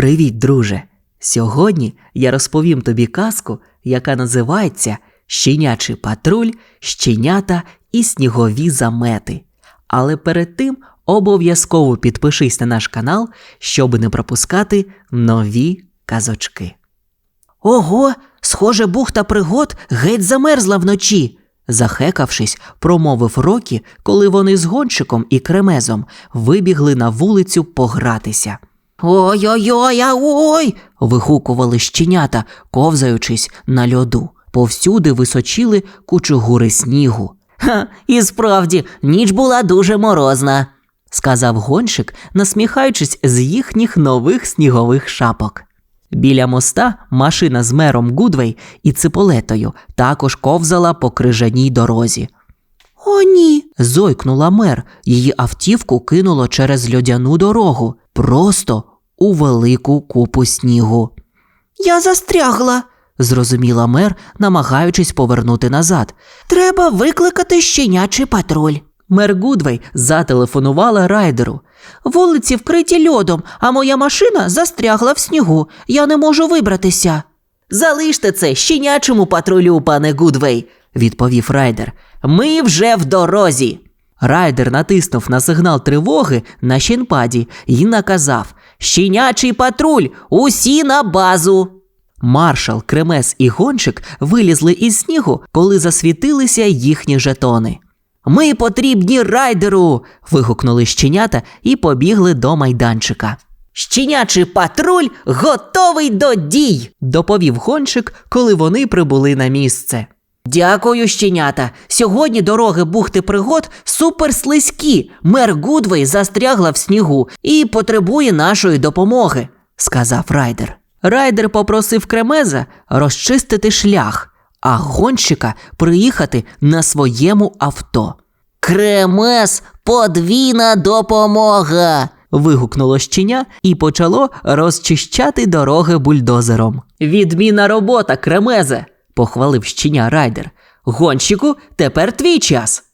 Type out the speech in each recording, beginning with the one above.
Привіт, друже! Сьогодні я розповім тобі казку, яка називається Щенячий патруль, щенята і снігові замети. Але перед тим обов'язково підпишись на наш канал, щоб не пропускати нові казочки. Ого, схоже, бухта пригод геть замерзла вночі. Захекавшись, промовив Рокі, коли вони з гонщиком і кремезом вибігли на вулицю погратися. Ой-ой-ой, ой. вигукували щенята, ковзаючись на льоду. Повсюди височили кучугури снігу. Ха, і справді, ніч була дуже морозна, сказав гонщик, насміхаючись з їхніх нових снігових шапок. Біля моста машина з мером Гудвей і циполетою також ковзала по крижаній дорозі. О, ні. зойкнула мер. Її автівку кинуло через льодяну дорогу, просто у велику купу снігу. Я застрягла, зрозуміла мер, намагаючись повернути назад. Треба викликати щенячий патруль. Мер Гудвей зателефонувала райдеру. Вулиці вкриті льодом, а моя машина застрягла в снігу. Я не можу вибратися. Залиште це щенячому патрулю, пане Гудвей, відповів райдер. Ми вже в дорозі. Райдер натиснув на сигнал тривоги на щенпаді і наказав Щенячий патруль, усі на базу. Маршал, Кремес і гонщик вилізли із снігу, коли засвітилися їхні жетони. Ми потрібні райдеру. вигукнули щенята і побігли до майданчика. Щенячий патруль готовий до дій, доповів гонщик, коли вони прибули на місце. Дякую, щенята. Сьогодні дороги бухти пригод суперслизькі. Мер Гудвей застрягла в снігу і потребує нашої допомоги, сказав райдер. Райдер попросив кремеза розчистити шлях, а гонщика приїхати на своєму авто. Кремез подвійна допомога. вигукнуло щеня і почало розчищати дороги бульдозером. Відмінна робота, кремезе, похвалив щеня райдер. Гонщику, тепер твій час.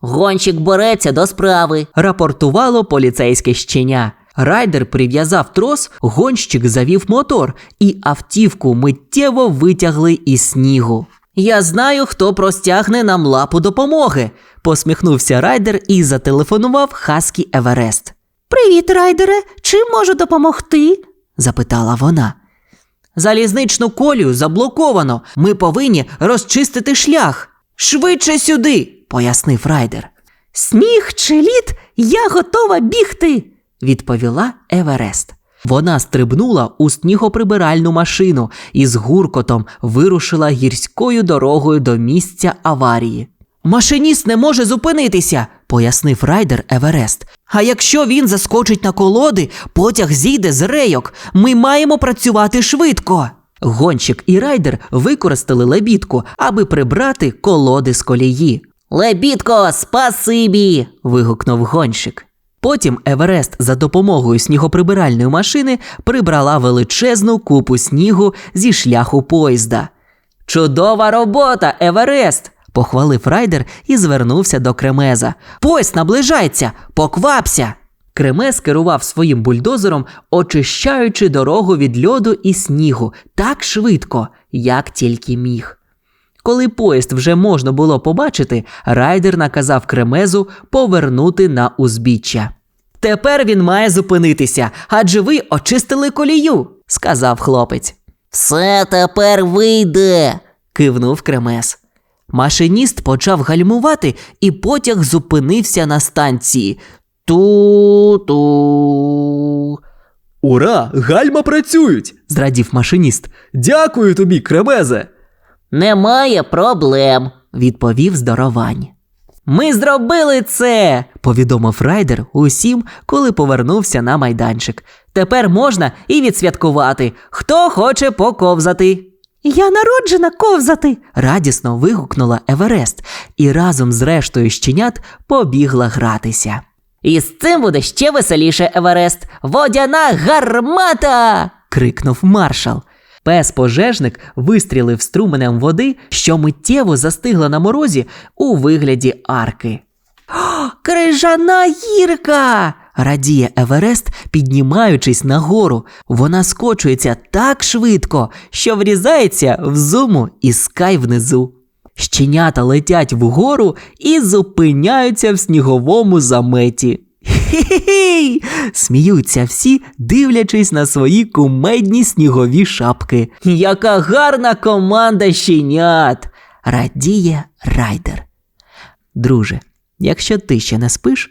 Гонщик береться до справи, рапортувало поліцейське щеня. Райдер прив'язав трос, гонщик завів мотор, і автівку миттєво витягли із снігу. Я знаю, хто простягне нам лапу допомоги, посміхнувся райдер і зателефонував Хаскі Еверест. Привіт, райдере, чим можу допомогти? запитала вона. Залізничну колію заблоковано. Ми повинні розчистити шлях. Швидше сюди, пояснив райдер. Сніг чи лід, я готова бігти, відповіла Еверест. Вона стрибнула у снігоприбиральну машину і з гуркотом вирушила гірською дорогою до місця аварії. Машиніст не може зупинитися, пояснив райдер Еверест. А якщо він заскочить на колоди, потяг зійде з рейок. Ми маємо працювати швидко. Гонщик і райдер використали лебідку, аби прибрати колоди з колії. Лебідко, спасибі. вигукнув гонщик. Потім Еверест за допомогою снігоприбиральної машини прибрала величезну купу снігу зі шляху поїзда. Чудова робота, Еверест! Похвалив райдер і звернувся до кремеза. Поїзд наближається, поквапся. Кремез керував своїм бульдозером, очищаючи дорогу від льоду і снігу так швидко, як тільки міг. Коли поїзд вже можна було побачити, райдер наказав кремезу повернути на узбіччя. Тепер він має зупинитися, адже ви очистили колію, сказав хлопець. Все тепер вийде, кивнув кремез. Машиніст почав гальмувати, і потяг зупинився на станції. Ту-ту. Ура! Гальма працюють! зрадів машиніст. Дякую тобі, кремезе! Немає проблем, відповів здоровань. Ми зробили це, повідомив райдер усім, коли повернувся на майданчик. Тепер можна і відсвяткувати. Хто хоче поковзати. Я народжена ковзати. радісно вигукнула Еверест і разом з рештою щенят побігла гратися. І з цим буде ще веселіше, Еверест. Водяна гармата. крикнув маршал. Пес пожежник вистрілив струменем води, що миттєво застигла на морозі у вигляді арки. Крижана гірка. Радіє Еверест, піднімаючись нагору. Вона скочується так швидко, що врізається в зуму і скай внизу. Щенята летять вгору і зупиняються в сніговому заметі. Хі-хі-хі! Сміються всі, дивлячись на свої кумедні снігові шапки. Яка гарна команда щенят! радіє райдер. Друже, якщо ти ще не спиш,